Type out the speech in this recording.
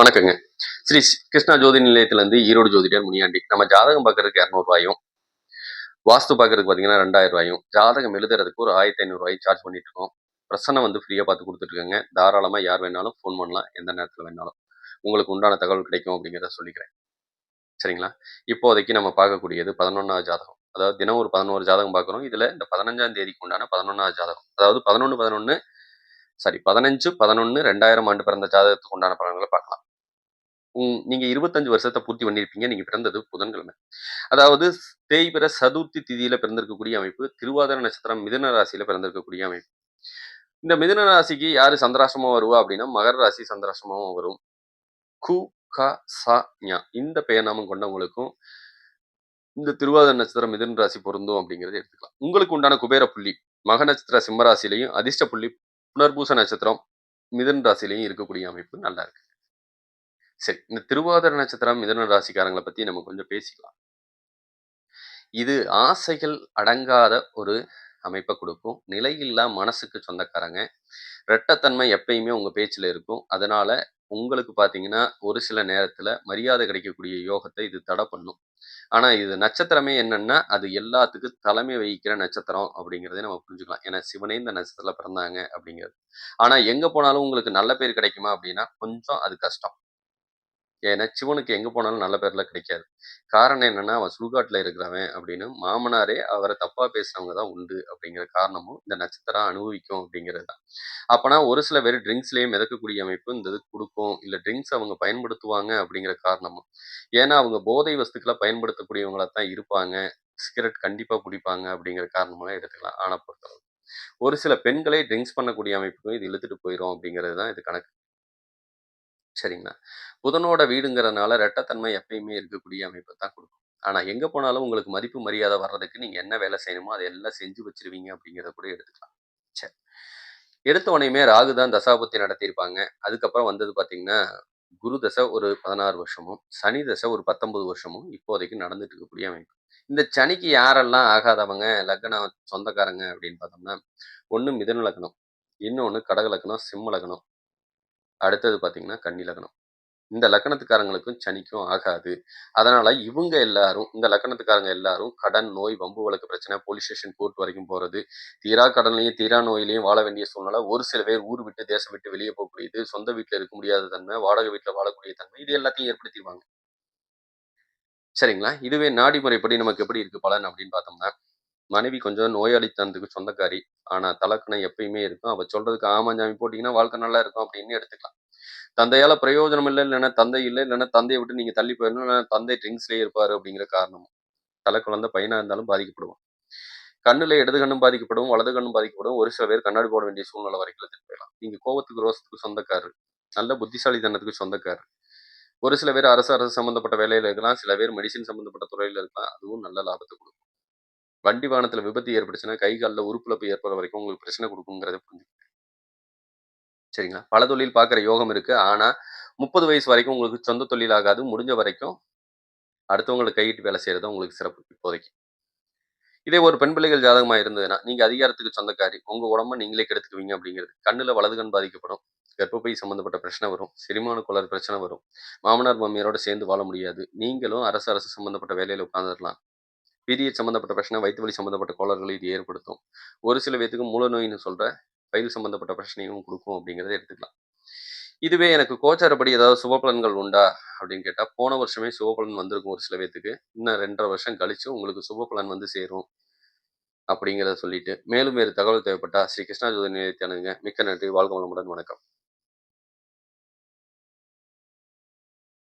வணக்கங்க. ஸ்ரீ கிருஷ்ணா ஜோதி நிலையத்திலேருந்து ஈரோடு ஜோதிடர் முனியாண்டி. நம்ம ஜாதகம் பார்க்கறதுக்கு இரநூறுவாயும் வாஸ்து பார்க்கறதுக்கு பார்த்தீங்கன்னா ரெண்டாயிரம் ரூபாயும் ஜாதகம் எழுதுறதுக்கு ஒரு ஆயிரத்தி ஐநூறுரூவாயும் சார்ஜ் பண்ணிட்டு இருக்கோம் பிரசனை வந்து ஃப்ரீயாக பார்த்து கொடுத்துட்ருக்கேங்க தாராளமாக யார் வேணாலும் ஃபோன் பண்ணலாம். எந்த நேரத்தில் வேணாலும். உங்களுக்கு உண்டான தகவல் கிடைக்கும் அப்படிங்கிறத சொல்லிக்கிறேன். சரிங்களா? இப்போதைக்கு நம்ம பார்க்கக்கூடியது பதினொன்றாவது ஜாதகம். அதாவது தினம் ஒரு பதினோரு ஜாதகம் பார்க்குறோம். இதில் இந்த பதினஞ்சாம் தேதிக்கு உண்டான பதினொன்றாவது ஜாதகம். அதாவது பதினொன்று பதினொன்று சாரி பதினஞ்சு பதினொன்று ரெண்டாயிரம் ஆண்டு பிறந்த ஜாதகத்துக்கு உண்டான பலன்களை பார்க்கலாம். நீங்க இருபத்தஞ்சு வருஷத்தை பூர்த்தி பண்ணியிருப்பீங்க நீங்க பிறந்தது புதன்கிழமை. அதாவது தேய்பிற சதுர்த்தி திதியில பிறந்திருக்கக்கூடிய அமைப்பு திருவாதிர நட்சத்திரம் மிதன ராசியில பிறந்திருக்கக்கூடிய அமைப்பு. இந்த மிதுன ராசிக்கு யாரு சந்திராசிரமா வருவா அப்படின்னா மகர ராசி சந்திராசிரமாவும் வரும். கு க ச ஞா. இந்த பெயர் நாமம் கொண்டவங்களுக்கும் இந்த திருவாதிர நட்சத்திரம் மிதன ராசி பொருந்தும் அப்படிங்கறத எடுத்துக்கலாம். உங்களுக்கு உண்டான குபேர புள்ளி மக நட்சத்திர சிம்ம ராசிலையும் அதிர்ஷ்ட புள்ளி புனர்பூச நட்சத்திரம் மிதன் ராசிலையும் இருக்கக்கூடிய அமைப்பு நல்லா இருக்கு. சரி இந்த திருவாதிர நட்சத்திரம் மிதுன ராசிக்காரங்களை பத்தி நம்ம கொஞ்சம் பேசிக்கலாம். இது ஆசைகள் அடங்காத ஒரு அமைப்பை கொடுக்கும். நிலையில்லா மனசுக்கு சொந்தக்காரங்க. ரெட்டத்தன்மை எப்பயுமே உங்க பேச்சுல இருக்கும். அதனால உங்களுக்கு பார்த்தீங்கன்னா ஒரு சில நேரத்துல மரியாதை கிடைக்கக்கூடிய யோகத்தை இது தடை பண்ணும். ஆனா இது நட்சத்திரமே என்னன்னா அது எல்லாத்துக்கும் தலைமை வகிக்கிற நட்சத்திரம் அப்படிங்கிறத நம்ம புரிஞ்சுக்கலாம். ஏன்னா சிவனே இந்த நட்சத்திரத்துல பிறந்தாங்க அப்படிங்கிறது. ஆனா எங்க போனாலும் உங்களுக்கு நல்ல பேர் கிடைக்குமா அப்படின்னா கொஞ்சம் அது கஷ்டம். ஏன்னா சிவனுக்கு எங்க போனாலும் நல்ல பேர்ல கிடைக்காது. காரணம் என்னன்னா அவன் சுடுகாட்டுல இருக்கிறவன் அப்படின்னு மாமனாரே அவரை தப்பா பேசுறவங்க தான் உண்டு அப்படிங்கிற காரணமும் இந்த நட்சத்திரம் அனுபவிக்கும் அப்படிங்கிறது தான். அப்பனா ஒரு சில பேர் ட்ரிங்க்ஸ்லயே மிதக்கக்கூடிய அமைப்பு இந்த இது கொடுக்கும். இல்ல ட்ரிங்க்ஸ் அவங்க பயன்படுத்துவாங்க அப்படிங்கிற காரணமும். ஏன்னா அவங்க போதை வஸ்துக்களை பயன்படுத்தக்கூடியவங்களா தான் இருப்பாங்க. சிகரெட் கண்டிப்பா குடிப்பாங்க அப்படிங்கிற காரணமெல்லாம் எடுத்துக்கலாம். ஆனா பொறுத்தளவு ஒரு சில பெண்களே ட்ரிங்க்ஸ் பண்ணக்கூடிய அமைப்புக்கும் இது இழுத்துட்டு போயிடும் அப்படிங்கிறது தான் இது கணக்கு. சரிங்களா? புதனோட வீடுங்கிறதுனால ரெட்டத்தன்மை எப்பயுமே இருக்கக்கூடிய அமைப்பை தான் கொடுக்கும். ஆனால் எங்கே போனாலும் உங்களுக்கு மதிப்பு மரியாதை வர்றதுக்கு நீங்கள் என்ன வேலை செய்யணுமோ அதை எல்லாம் செஞ்சு வச்சிருவீங்க அப்படிங்கிறத கூட எடுத்துக்கலாம். சரி. எடுத்த உடனேயுமே ராகு தான் தசாபுத்தி நடத்தியிருப்பாங்க. அதுக்கப்புறம் வந்தது பார்த்தீங்கன்னா குரு தசை ஒரு பதினாறு வருஷமும் சனி தசை ஒரு பத்தொன்பது வருஷமும் இப்போதைக்கு நடந்துட்டு இருக்கக்கூடிய அமைப்பு. இந்த சனிக்கு யாரெல்லாம் ஆகாதவங்க லக்னம் சொந்தக்காரங்க அப்படின்னு பார்த்தோம்னா ஒன்று மிதன லக்னம் இன்னொன்று கடக லக்னம் சிம்ம லக்னம் அடுத்தது பார்த்தீங்கன்னா கன்னி லக்னம். இந்த லக்கணத்துக்காரங்களுக்கும் சனிக்கும் ஆகாது. அதனால இவங்க எல்லாரும் இந்த லக்கணத்துக்காரங்க எல்லாரும் கடன் நோய் வம்பு வழக்கு பிரச்சனை போலீஸ் ஸ்டேஷன் கோர்ட் வரைக்கும் போறது தீரா கடன்லையும் தீரா நோயிலையும் வாழ வேண்டிய சூழ்நிலை ஒரு சில பேர் ஊர் விட்டு தேசம் விட்டு வெளியே போகக்கூடியது சொந்த வீட்டில் இருக்க முடியாத தன்மை வாடகை வீட்டில் வாழக்கூடிய தன்மை இது எல்லாத்தையும் ஏற்படுத்திடுவாங்க. சரிங்களா? இதுவே நாடி முறைப்படி நமக்கு எப்படி இருக்கு பலன் அப்படின்னு பார்த்தோம்னா மனைவி கொஞ்சம் நோயாளித்தனத்துக்கு சொந்தக்காரி. ஆனா தலக்கணம் எப்பயுமே இருக்கும். அவ சொல்றதுக்கு ஆமா ஆமாஞ்சாமி போட்டீங்கன்னா வாழ்க்கை நல்லா இருக்கும் அப்படின்னு எடுத்துக்கலாம். தந்தையால பிரயோஜனம் இல்லை இல்லைன்னா தந்தை இல்லை இல்லைன்னா தந்தையை விட்டு நீங்க தள்ளி போயிடணும் இல்லைன்னா தந்தை ட்ரிங்க்ஸ்லயே இருப்பாரு அப்படிங்கிற காரணம் தலை குழந்தை பையனா இருந்தாலும் பாதிக்கப்படுவான். கண்ணுல இடது கண்ணும் பாதிக்கப்படும் வலது கண்ணும் பாதிக்கப்படும். ஒரு சில பேர் கண்ணாடி போட வேண்டிய சூழ்நிலை வரைக்கும் எடுத்துட்டு போயிடலாம். நீங்க கோவத்துக்கு ரோசத்துக்கு சொந்தக்காரர். நல்ல புத்திசாலித்தனத்துக்கு சொந்தக்காரர். ஒரு சில பேர் அரசு அரசு சம்பந்தப்பட்ட வேலையில இருக்கலாம். சில பேர் மெடிசின் சம்பந்தப்பட்ட துறையில இருக்கலாம். அதுவும் நல்ல லாபத்தை கொடுக்கும். வண்டி வாகனத்தில் விபத்து ஏற்பட்டுச்சுன்னா கை காலில் உறுப்புலப்பு ஏற்படுற வரைக்கும் உங்களுக்கு பிரச்சனை கொடுக்குங்கிறத புரிஞ்சுக்கோங்க சரிங்களா? பல தொழில் பார்க்குற யோகம் இருக்கு. ஆனா முப்பது வயசு வரைக்கும் உங்களுக்கு சொந்த தொழில் ஆகாது முடிஞ்ச வரைக்கும் அடுத்தவங்களுக்கு கையிட்டு வேலை செய்யறது உங்களுக்கு சிறப்பு இப்போதைக்கு. இதே ஒரு பெண் பிள்ளைகள் ஜாதகமா இருந்ததுன்னா நீங்க அதிகாரத்துக்கு சொந்தக்காரி. உங்க உடம்ப நீங்களே கெடுத்துக்குவீங்க அப்படிங்கிறது. கண்ணுல வலது கண் பாதிக்கப்படும். கர்ப்பப்பை சம்பந்தப்பட்ட பிரச்சனை வரும். செரிமான குளர் பிரச்சனை வரும். மாமனார் மாமியாரோட சேர்ந்து வாழ முடியாது. நீங்களும் அரசு அரசு சம்பந்தப்பட்ட வேலையில உட்காந்துடலாம் பீரியட் சம்மந்தப்பட்ட பிரச்சனை வயிற்று வலி சம்மந்தப்பட்ட கோளர்களை இது ஏற்படுத்தும். ஒரு சில பேத்துக்கு மூல நோயின்னு சொல்ற வயிறு சம்மந்தப்பட்ட பிரச்சனையும் கொடுக்கும் அப்படிங்கிறத எடுத்துக்கலாம். இதுவே எனக்கு கோச்சாரப்படி ஏதாவது சுபபலன்கள் உண்டா அப்படின்னு கேட்டால் போன வருஷமே சுபபலன் வந்திருக்கும் ஒரு சில பேத்துக்கு. இன்னும் ரெண்டரை வருஷம் கழிச்சு உங்களுக்கு சுபபலன் வந்து சேரும் அப்படிங்கிறத சொல்லிட்டு. மேலும் வேறு தகவல் தேவைப்பட்டா ஸ்ரீ கிருஷ்ணா ஜோதி நிலையத்தை அணுங்க மிக்க நன்றி. வாழ்க வளமுடன். வணக்கம்.